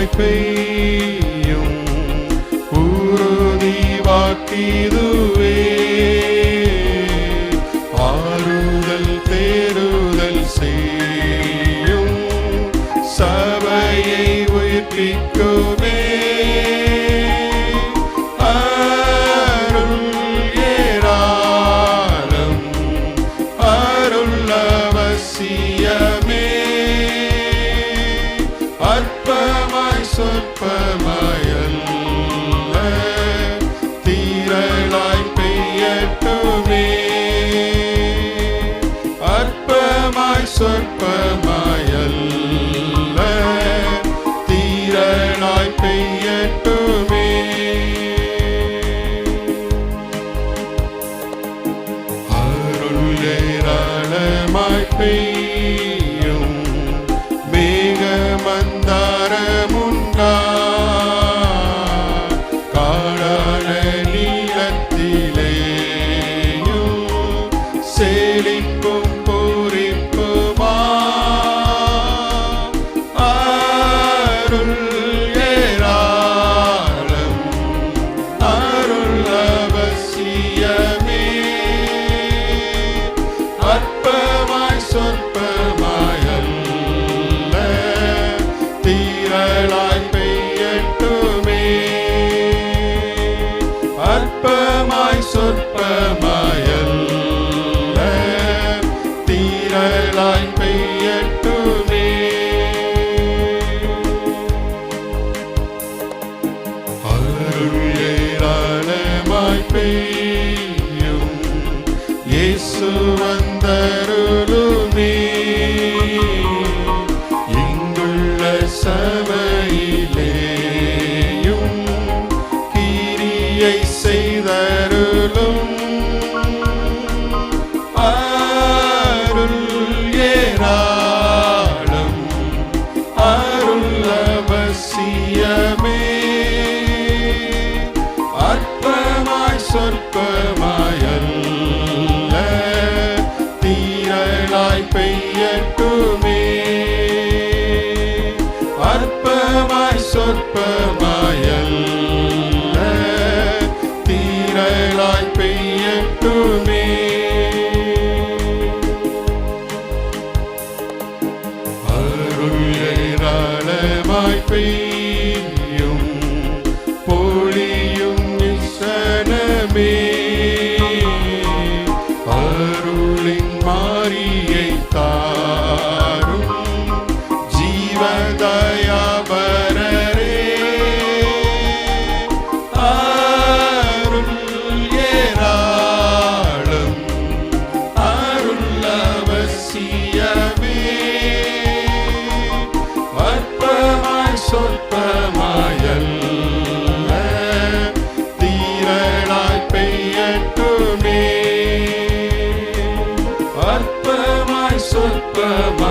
மழையாய் பெய்யும் உறுதி வாக்கிதுவே ஆறுதல் தேறுதல் செய்யும் சபையை உயிர்ப்பிக்குமே. பெய்யும் மேக மந்தார முன்கா காடான நீளத்திலேயும் செழிக்கும் பூரிப்புமா அருள் இயேசு வந்தருளுமே. இங்குள்ள சபை free. Baba.